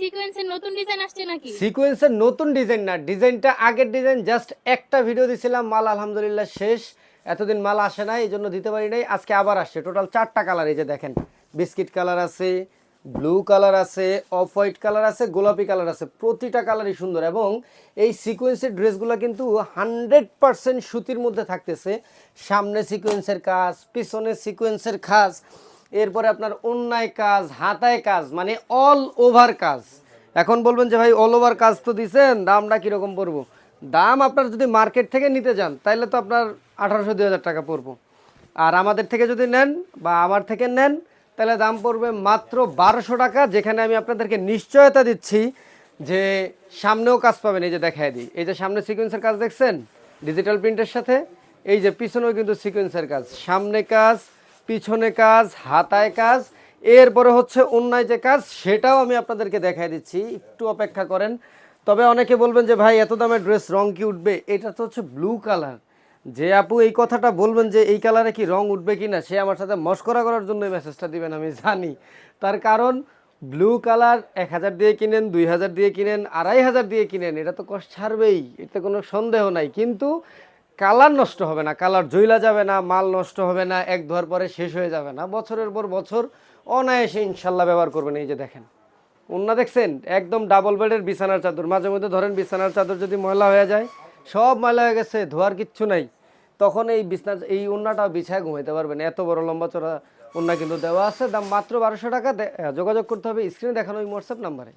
সিকোয়েন্সের নতুন ডিজাইন সিকোয়েন্সের নতুন ডিজাইন না ডিজাইনটা আগের ডিজাইন জাস্ট একটা ভিডিও দিছিলাম, মাল আলহামদুলিল্লাহ শেষ। এতদিন মাল আসে নাই, এই জন্য দিতে পারি নাই, আজকে আবার আসছে। টোটাল চারটা কালার এই যে দেখেন। বিস্কিট কালার আছে ব্লু কালার আছে অফ হোয়াইট কালার আছে, গোলাপি কালার আছে, প্রতিটা কালারই সুন্দর। এবং এই সিকোয়েন্সের ড্রেসগুলো কিন্তু হান্ড্রেড পারসেন্ট সুতির মধ্যে থাকতেছে। সামনে সিকোয়েন্সের কাজ, পিছনে সিকোয়েন্সের কাজ এরপরে আপনার অন্যায় কাজ, হাতায় কাজ মানে অল ওভার কাজ। এখন বলবেন যে, ভাই অল ওভার কাজ তো দিছেন, দামটা কীরকম পড়ব? দাম আপনার যদি মার্কেট থেকে নিতে যান তাহলে তো আপনার আঠারোশো, দুই হাজার টাকা পড়ব। আর আমাদের থেকে যদি নেন বা আমার থেকে নেন তাহলে দাম পড়বে মাত্র বারোশো টাকা, যেখানে আমি আপনাদেরকে নিশ্চয়তা দিচ্ছি যে সামনেও কাজ পাবেন। এই যে দেখায় দিই। এই যে সামনে সিকোয়েন্সের কাজ দেখছেন? ডিজিটাল প্রিন্টের সাথে। এই যে পিছনেও কিন্তু সিকোয়েন্সের কাজ। সামনে কাজ পিছনে কাজ, হাতায় কাজ, এরপরে হচ্ছে অন্যায় যে কাজ, সেটাও আমি আপনাদেরকে দেখাই দিচ্ছি। একটু অপেক্ষা করেন। তবে অনেকে বলবেন যে, ভাই, এত দামের ড্রেস রং কি উঠবে? এটা তো হচ্ছে ব্লু কালার যে আপু এই কথাটা বলবেন যে, এই কালারে কি রং উঠবে কি না সে আমার সাথে মস্করা করার জন্য মেসেজটা দিবেন, আমি জানি। তার কারণ ব্লু কালার এক হাজার দিয়ে কিনেন, দুই হাজার দিয়ে কিনেন, আড়াই হাজার দিয়ে কিনেন, এটা তো কষ্ট ছাড়বেই, এতে কোনো সন্দেহ নাই। কিন্তু কালার নষ্ট হবে না, কালার জইলা যাবে না, মাল নষ্ট হবে না, এক ধোয়ার পরে শেষ হয়ে যাবে না। বছরের পর বছর অনায়াসে ইনশাল্লাহ ব্যবহার করবেন, এই যে দেখেন। উন্না দেখছেন? একদম ডাবল বেডের বিছানার চাদর। মাঝে মধ্যে ধরেন বিছানার চাদর যদি ময়লা হয়ে যায়, সব ময়লা হয়ে গেছে, ধোয়ার কিচ্ছু নাই। তখন এই বিছনা, এই উন্নাটা বিছায় ঘুমাইতে পারবেন। এত বড় লম্বা চড়া উন্না কিন্তু দেওয়া আছে। দাম মাত্র বারোশো টাকা। যোগাযোগ করতে হবে স্ক্রিনে দেখানো ওই হোয়াটসঅ্যাপ নাম্বারে